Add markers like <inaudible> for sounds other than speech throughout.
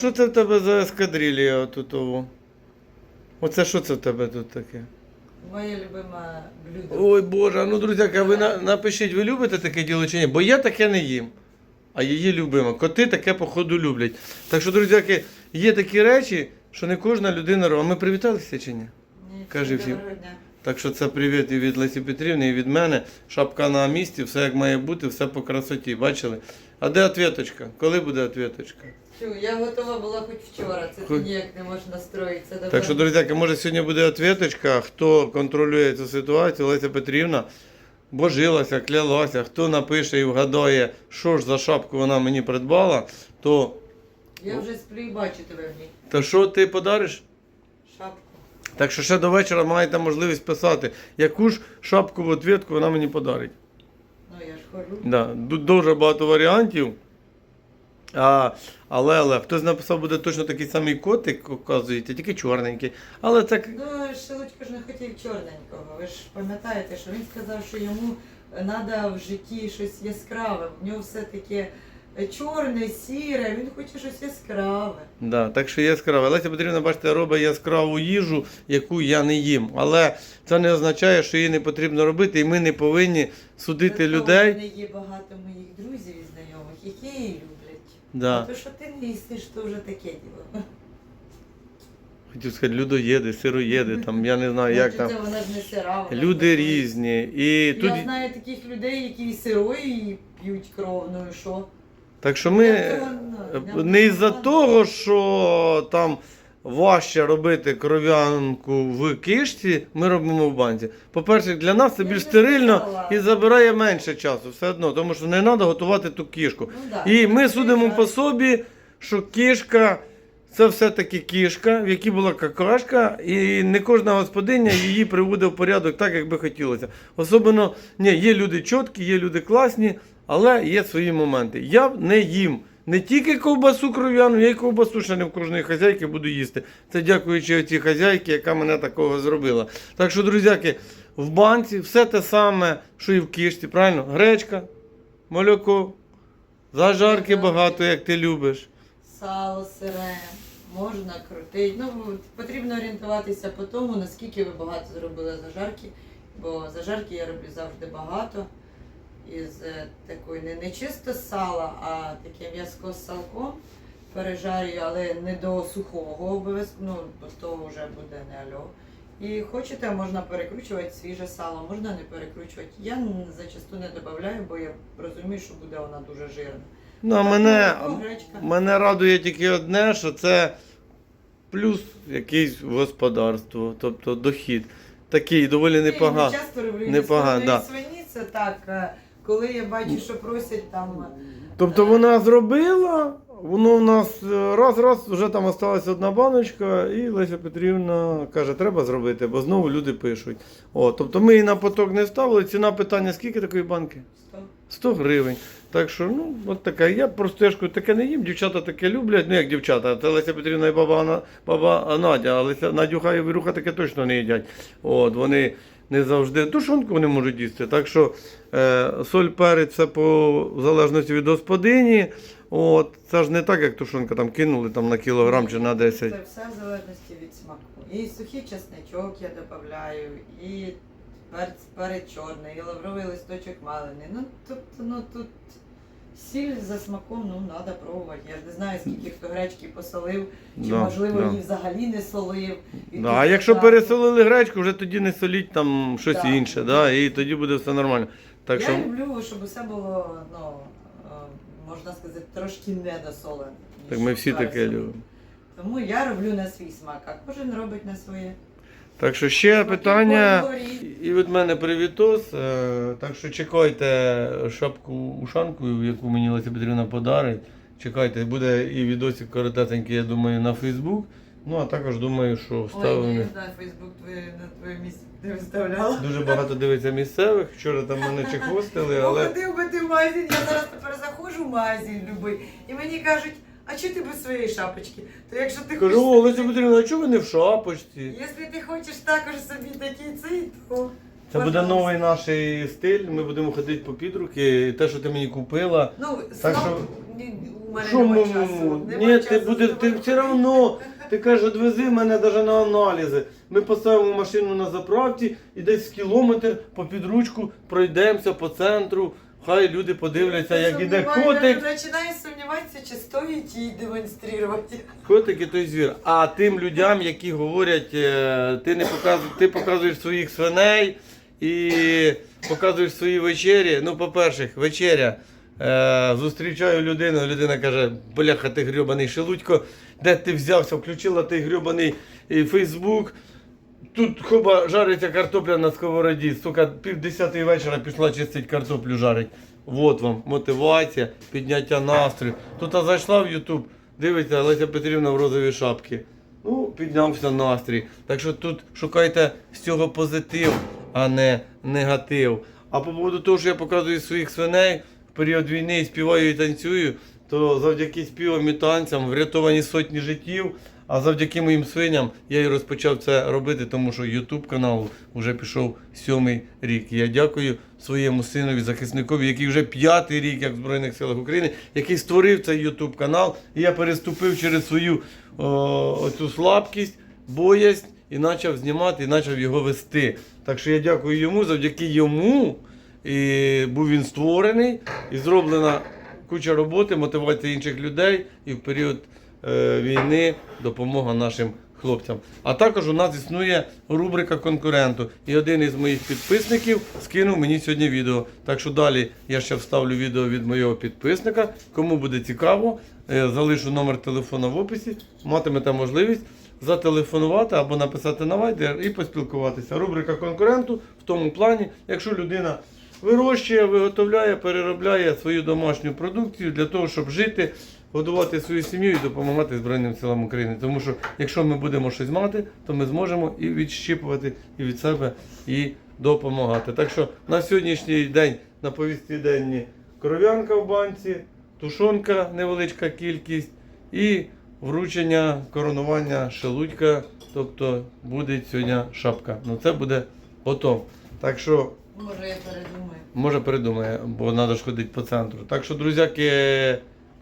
Що це в тебе за ескадрилія тут? Оце що це в тебе тут таке? Моє любиме блюдо. Ой Боже, ну друзяка, ви на- напишіть, ви любите таке діло чи ні? Бо я таке не їм. А її любимо. Коти таке, походу, люблять. Так що, друзяки, є такі речі, що не кожна людина робить. А ми привіталися чи ні? Ні, Кажи всім. доброго дня. Так що це привіт і від Лесі Петрівни, і від мене. Шапка на місці, все як має бути, все по красоті. Бачили? А де ответочка? Коли буде ответочка? Чу, я готова була хоч вчора, це Хоч- ніяк не можеш настроїтися. до Так що, того. друзяки, може сьогодні буде ответочка, хто контролює цю ситуацію, Леся Петрівна божилася, клялася, хто напише і вгадає, що ж за шапку вона мені придбала, то, Я вже сплю і бачу тебе в ній. то що ти подариш? Так що ще до вечора маєте можливість писати, яку ж шапку в ответку вона мені подарить. Ну я ж хожу. Да, ду- дуже багато варіантів. А, але, але хтось написав, буде точно такий самий котик, оказується, тільки чорненький. Але так Ну, Шелудько ж не хотів чорненького. Ви ж пам'ятаєте, що він сказав, що йому треба в житті щось яскраве. В нього все таке чорне, сіре, він хоче щось яскраве. Да, так що яскраве. Леся Петрівна, бачите, робить яскраву їжу, яку я не їм. Але це не означає, що її не потрібно робити, і ми не повинні судити Зато людей. У мене є багато моїх друзів і знайомих, які її люблять. Да. А то, що ти не їстиш, то вже таке діло. Хотів сказати, людоєди, сироєди, там, я не знаю, як там. це вона ж не сира. вона Люди ж різні. І тут... Я знаю таких людей, які і сирою її п'ють кров, ну і що? Так що ми ну, не із-за того, що там важче робити кров'янку в кишці, ми робимо в банці. По-перше, для нас це більш стерильно і забирає менше часу, все одно, тому що не треба готувати ту кішку. Ну. І ми судимо по собі, що кішка. Це все-таки кішка, в якій була какашка, і не кожна господиня її приводить в порядок так, як би хотілося. Особливо, ні, є люди чіткі, є люди класні, але є свої моменти. Я не їм не тільки ковбасу кров'яну, я й ковбасу ще не в кожної хазяйки буду їсти. Це дякуючи цій хазяйці, яка мене такого зробила. Так що, друзяки, в банці все те саме, що і в кішці, правильно? Гречка, молоко, зажарки багато, як ти любиш. Сало сире, можна крутить. Ну, потрібно орієнтуватися по тому, наскільки ви багато зробили зажарки, бо зажарки я роблю завжди багато. Із е, такої не, не чисто сала, а таке м'яско з салком пережарюю, але не до сухого обов'язково, ну, бо то вже буде не альо. І хочете, можна перекручувати свіже сало, можна не перекручувати. Я зачасту не додаю, бо я розумію, що буде вона дуже жирна. Ну, а мене, гречка. мене радує тільки одне, що це плюс якийсь господарство, тобто дохід. Такий доволі Я непоганий. часто роблю непогано, непогано, да. свині, це так, е, коли я бачу, що просять там. Тобто вона зробила, воно у нас е, раз-раз вже там осталася одна баночка, і Леся Петрівна каже, треба зробити, бо знову люди пишуть. О, тобто ми її на поток не ставили. Ціна питання, скільки такої банки? 100. 100 гривень. Так що, ну, от така. Я просто я ж таке не їм, дівчата таке люблять. Ну як дівчата, це Леся Петрівна і баба, баба Надя, а Леся Надюха і Віруха таке точно не їдять. От, вони не завжди тушонку вони можуть їсти. Так що е, соль, перець, це по в залежності від господині. От, це ж не так, як тушонка там кинули там, на кілограм чи на 10. Це все в залежності від смаку. І сухий чесничок я додаю, і перець, перець чорний, і лавровий листочок малений. Ну, тобто, ну тут сіль за смаком, ну, треба пробувати. Я ж не знаю, скільки хто гречки посолив, чи Да, можливо да. її взагалі не солив. І Да, тут а якщо так. пересолили гречку, вже тоді не соліть там щось Да. інше, да, і тоді буде все нормально. Так я що... люблю, щоб усе було, ну, е, можна сказати, трошки недосолене. Так ми всі таке любимо. Тому я роблю на свій смак, а кожен робить на своє. Так що ще питання. І від мене привітос. Е, Так що чекайте шапку ушанку, яку мені Леся Петрівна подарить. Чекайте, буде і відосик коротесенький, я думаю, на Фейсбук. Ну а також думаю, що Ой, ні, вставлений. не знаю, Фейсбук твоє на твоє місце не виставляла. Дуже багато дивиться місцевих. Вчора там мене чехвостили, але. ходив би ти в магазин, я зараз тепер заходжу в магазин любий, і мені кажуть, а чого ти без своєї шапочки? То якщо ти Кажу, хочеш, Леся Петрівна, а чого ви не в шапочці? якщо ти хочеш також собі такий цей, то Це буде новий наш стиль. Ми будемо ходити по підруки. Те, що ти мені купила. Ну, Так сноп, що- ні, У мене Що немає ми- часу. Ні, Немає ти буде, ти все одно. Ти кажеш, відвези мене навіть на аналізи. Ми поставимо машину на заправці і десь кілометр по підручку пройдемося по центру. Хай люди подивляться, як іде котик. Починаю сумніватися, чи стоїть її демонструвати. Котик і той звір. А тим людям, які говорять, е, ти не показуєш, ти показуєш своїх свиней і показуєш свої вечері. Ну, по-перше, вечеря. Е, зустрічаю людину, людина каже, бляха, ти грьобаний шелудько, де ти взявся, включила ти грьобаний е, Фейсбук. Тут хоба жариться картопля на сковороді. Сука, пів десятої вечора пішла чистить картоплю жарить. Вот вам мотивація, підняття настрою. Тут зайшла в Ютуб, дивиться Леся Петрівна в розовій шапці. Ну, піднявся настрій. Так що тут шукайте з цього позитив, а не негатив. А по поводу того, що я показую своїх свиней в період війни і співаю і танцюю, то завдяки співам і танцям врятовані сотні життів. А завдяки моїм свиням я і розпочав це робити, тому що YouTube канал вже пішов сьомий рік. Я дякую своєму синові, захисникові, який вже п'ятий рік, як в Збройних силах України, який створив цей YouTube канал. І я переступив через свою о, оцю слабкість, боязнь і почав знімати, і почав його вести. Так що я дякую йому, завдяки йому і був він створений і зроблена куча роботи, мотивація інших людей і в період війни допомога нашим хлопцям. А також у нас існує рубрика конкуренту. І один із моїх підписників скинув мені сьогодні відео. Так що далі я ще вставлю відео від моєго підписника. Кому буде цікаво, е, залишу номер телефона в описі, матимете можливість зателефонувати або написати на Viber і поспілкуватися. Рубрика конкуренту в тому плані, якщо людина вирощує, виготовляє, переробляє свою домашню продукцію для того, щоб жити, годувати свою сім'ю і допомагати Збройним силам України. Тому що якщо ми будемо щось мати, то ми зможемо і відщипувати і від себе, і допомагати. Так що на сьогоднішній день на повісті денні кров'янка в банці, тушонка невеличка кількість і вручення коронування шелудька. Тобто буде сьогодні шапка. Ну це буде потом. Так що Може, я передумаю. Може передумає, бо треба ж ходити по центру. Так що, друзяки,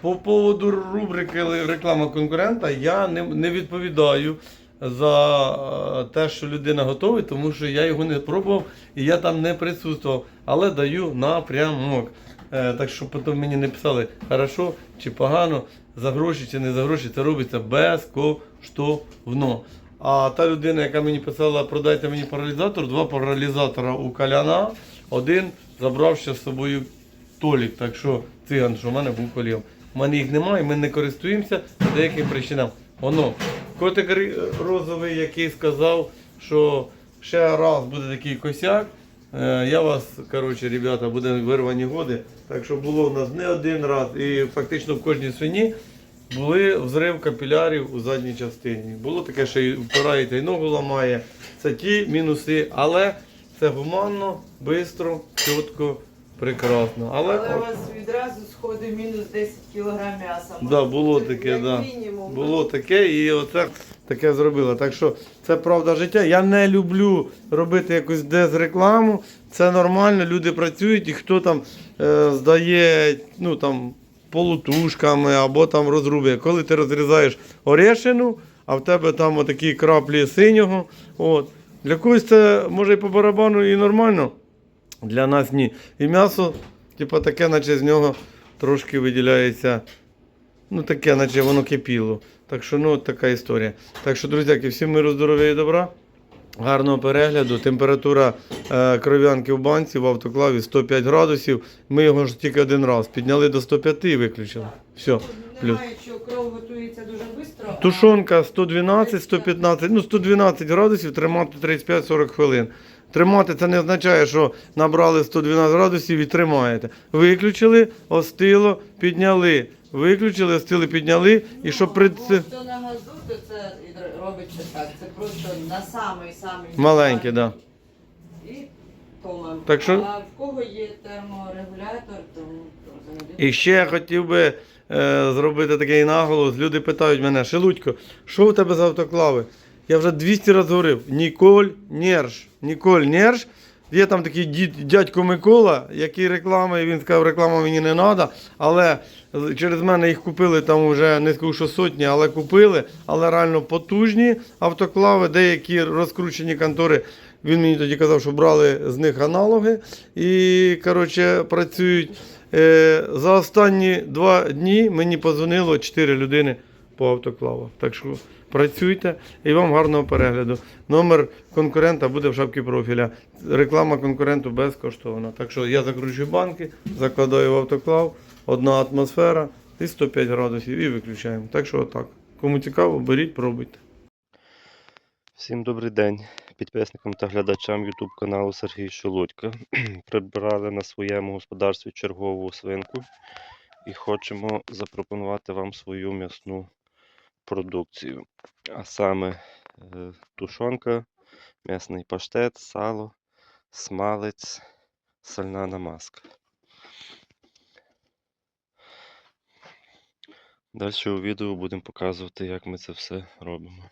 по поводу рубрики реклама конкурента я не, не відповідаю за е, те, що людина готовить, тому що я його не пробував і я там не присутствував, але даю напрямок. Е, Так що потім мені не писали, хорошо чи погано, за гроші чи не за гроші, це робиться безкоштовно. А та людина, яка мені писала, продайте мені паралізатор, два паралізатора у Каляна, один забрав ще з собою Толік. Так що циган, що в мене був колів. У мене їх немає, ми не користуємося по деяким причинам. Воно, котик розовий, який сказав, що ще раз буде такий косяк. Е, Я вас, коротше, ребята, буде вирвані годи. Так що було в нас не один раз, і фактично в кожній свині були взрив капілярів у задній частині. Було таке, що і впираєте і ногу ламає. Це ті мінуси, але це гуманно, швидко, чітко, прекрасно. Але, Але у вас відразу сходить мінус 10 кг м'яса. Да, було таке, Як да. мінімум. Було таке, і оце таке зробила. Так що це правда життя. Я не люблю робити якусь дезрекламу. Це нормально, люди працюють, і хто там е, здає ну, там, полутушками або там розрубує. Коли ти розрізаєш орешину, а в тебе там отакі краплі синього. От. Для когось це може і по барабану і нормально. Для нас ні. І м'ясо, типу, таке, наче з нього трошки виділяється. Ну, таке, наче воно кипіло. Так що, ну, така історія. Так що, друзяки, всім миру, здоров'я і добра. Гарного перегляду. Температура е, кров'янки в банці в автоклаві 105 градусів. Ми його ж тільки один раз підняли до 105 і виключили. Все. Плюс. Немає, що кров готується дуже швидко. Тушонка 112, 115, ну 112 градусів, тримати 35-40 хвилин. Тримати це не означає, що набрали 112 градусів і тримаєте. Виключили, остило, підняли. Виключили, остили, підняли. І щоб при це... хто на газу, то це робиться так. Це просто на самий самий Маленький, да. І томом. Так що- А в кого є терморегулятор, то, то. І ще я хотів би е, зробити такий наголос. Люди питають мене, Шелудько, що у тебе за автоклави? Я вже 200 разів говорив, Ніколь Нерш. Ніколь Нерш Є там такий дядько Микола, який реклама, і він сказав, реклама мені не треба, але через мене їх купили там вже не скажу, що сотні, але купили, але реально потужні автоклави, деякі розкручені контори. Він мені тоді казав, що брали з них аналоги і коротше, працюють. Е, за останні два дні мені позвонило 4 людини по автоклавах. Так що працюйте і вам гарного перегляду. Номер конкурента буде в шапці профіля. Реклама конкуренту безкоштовна. Так що я закручую банки, закладаю в автоклав, одна атмосфера і 105 градусів і виключаємо. Так що отак. Кому цікаво, беріть, пробуйте. Всім добрий день підписникам та глядачам YouTube каналу Сергій Шелудько. <clears throat> Прибрали на своєму господарстві чергову свинку і хочемо запропонувати вам свою м'ясну продукцію. А саме е, тушонка, м'ясний паштет, сало, смалець, сальна намазка. Далі у відео будемо показувати, як ми це все робимо.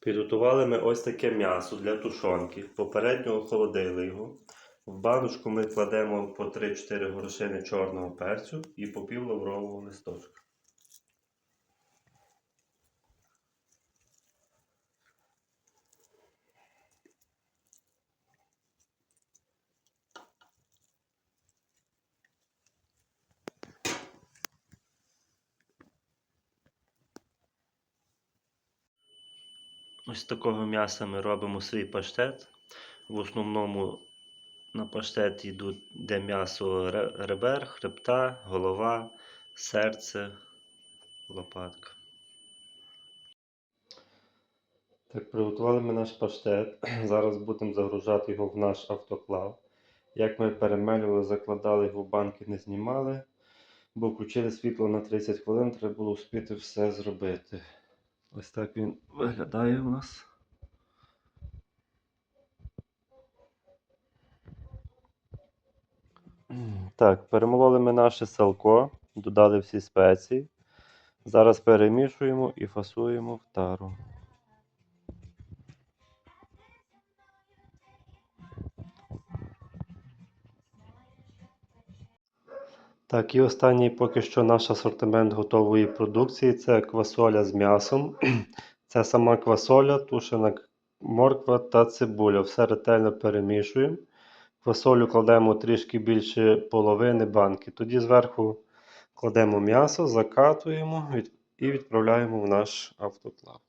Підготували ми ось таке м'ясо для тушонки. Попередньо охолодили його. В баночку ми кладемо по 3-4 горошини чорного перцю і по пів лаврового листочка. Ось з такого м'яса ми робимо свій паштет. В основному на паштет йдуть де м'ясо ребер, хребта, голова, серце, лопатка. Так, приготували ми наш паштет. <clears throat> Зараз будемо загружати його в наш автоклав. Як ми перемелювали, закладали його в банки, не знімали, бо включили світло на 30 хвилин, треба було встигти все зробити. Ось так він виглядає у нас. Так, перемололи ми наше салко, додали всі спеції. Зараз перемішуємо і фасуємо в тару. Так, і останній поки що наш асортимент готової продукції це квасоля з м'ясом. <clears throat> Це сама квасоля, тушена морква та цибуля. Все ретельно перемішуємо. Квасолю кладемо трішки більше половини банки. Тоді зверху кладемо м'ясо, закатуємо і відправляємо в наш автоклав.